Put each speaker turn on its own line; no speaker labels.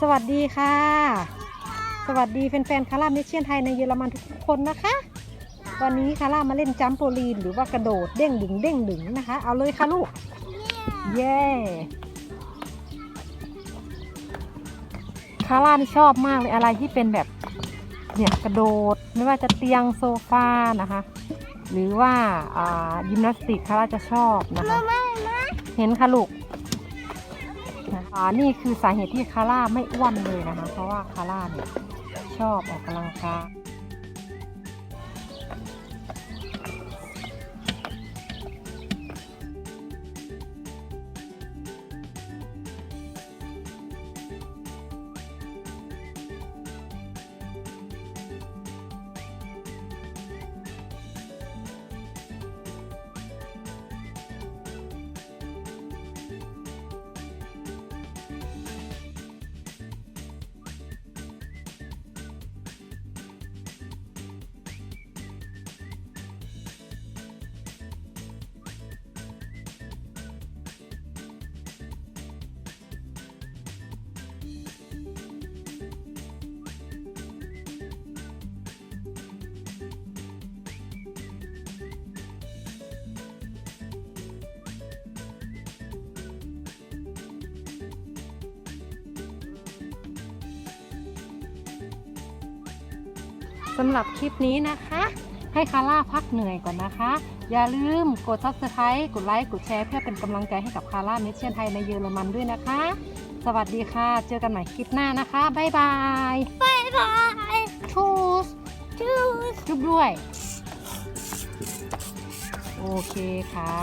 สวัสดีค่ะ สวัสดีแฟนๆคาร่าเมเชียนไทยในเยอรมันทุกคนนะคะ วันนี้คาร่ามาเล่นจัมโปลีนหรือว่ากระโดดเด้งดึงเด้งดึงนะคะ เอาเลยค่ะลูก เย้คาร่านี่ชอบมากเลยอะไรที่เป็นแบบเนี่ยกระโดดไม่ว่าจะเตียงโซฟานะคะ หรือว่าอ่ายิมนาสติกคาร่าจะชอบนะคะ เห็นค่ะลูก นะคะ นี่คือสาเหตุที่คาร่าไม่อ้วนเลยนะคะ เพราะว่าคาร่าเนี่ยชอบออกกำลังกาย สำหรับคลิปนี้นะคะ ให้คาร่าพักเหนื่อยก่อนนะคะ อย่าลืมกด subscribe กดไลค์ กดแชร์ เพื่อเป็นกำลังใจให้กับคาร่าเมเชียนไทยในเยอรมันด้วยนะคะ สวัสดีค่ะ เจอกันใหม่คลิปหน้านะคะ บ๊ายบาย
บ๊ายบาย
ชูส
จูส
จุบด้วย โอเคค่ะ